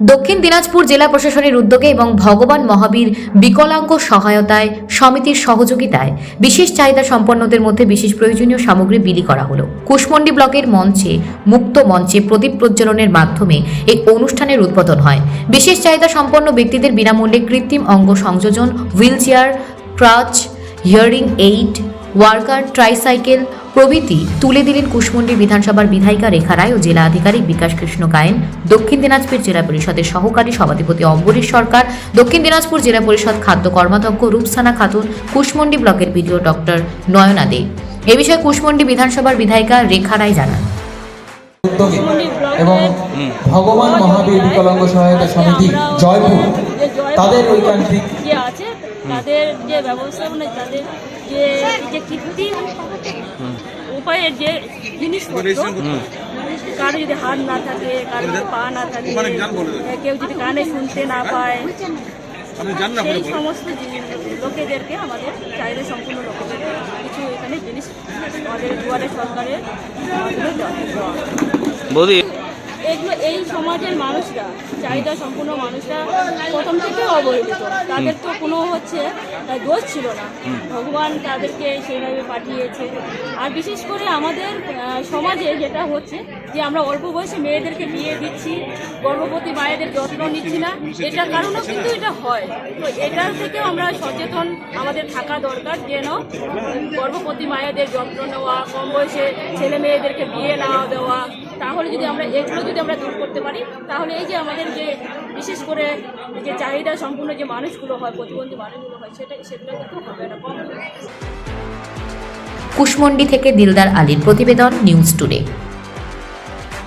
দক্ষিণ দিনাজপুর জেলা প্রশাসনের উদ্যোগে এবং ভগবান মহাবীর বিকলাঙ্গ সহায়তায় সমিতির সহযোগিতায় বিশেষ চাহিদা সম্পন্নদের মধ্যে বিশেষ প্রয়োজনীয় সামগ্রী বিলি করা হলো। কুশমন্ডি ব্লকের মঞ্চে, মুক্ত মঞ্চে প্রদীপ প্রজ্বলনের মাধ্যমে এই অনুষ্ঠানের উদ্বোধন হয়। বিশেষ চাহিদা সম্পন্ন ব্যক্তিদের বিনামূল্যে কৃত্রিম অঙ্গ সংযোজন wheel chair crutch, hearing aid, worker, tricycle প্রভৃতি তুলে দিলেন কুশমন্ডি বিধানসভার বিধায়িকা রেখা রায় ও জেলা আধিকারিক বিকাশ কৃষ্ণ গায়েন দক্ষিণ দিনাজপুর জেলা পরিষদের সহকারী সভাধিপতি অম্বরীশ সরকার দক্ষিণ দিনাজপুর জেলা পরিষদ খাদ্য কর্মাধ্যক্ষ রূপসানা খাতুন কুশমন্ডি ব্লকের বিডিও ডক্টর নয়না দে। এ বিষয়ে কুশমন্ডি বিধানসভার বিধায়িকা রেখা রায় জানান। এবং ভগবান মহাবীর বিকলাঙ্গ সহায়তা সমিতি জয়পুর তাদের ঐকান্তিক তাদের যে ব্যবস্থাপনা তাদের যে যে কৃত্রিম উপায়ের যে জিনিসপত্র কারও যদি হাত না থাকে কারও যদি পা না থাকে কেউ যদি কানে শুনতে না পায় সেই সমস্ত জিনিস- লোকেদেরকে আমাদের চাহিদা সম্পূর্ণ লোকেদের কিছু এখানে জিনিস আমাদের দুয়ারে সরকারের। বৌদি এগুলো এই সমাজের মানুষরা চাহিদা সম্পূর্ণ মানুষরা প্রথম থেকে অবহেলিত। তাদের তো কোনো হচ্ছে দোষ ছিল না। ভগবান তাদেরকে সেইভাবে পাঠিয়েছে। আর বিশেষ করে আমাদের সমাজে যেটা হচ্ছে যে আমরা অল্প বয়সে মেয়েদেরকে বিয়ে দিচ্ছি গর্ভবতী মায়েদের যত্ন নিচ্ছি না এটার কারণেও কিন্তু এটা হয়। তো এটার থেকেও আমরা সচেতন আমাদের থাকা দরকার যেন গর্ভবতী মায়েদের যত্ন নেওয়া, কম বয়সে ছেলে মেয়েদেরকে বিয়ে না দেওয়া, তাহলে যদি আমরা এগুলো যদি আমরা দূর করতে পারি, তাহলে এই যে আমাদের যে বিশেষ করে যে চাহিদা সম্পূর্ণ যে মানুষগুলো হয়, প্রতিবন্ধী মানুষগুলো হয়, সেটা সেগুলো কিন্তু হবে না, কম কুশমন্ডি থেকে দিলদার আলীর প্রতিবেদন, নিউজ টুডে।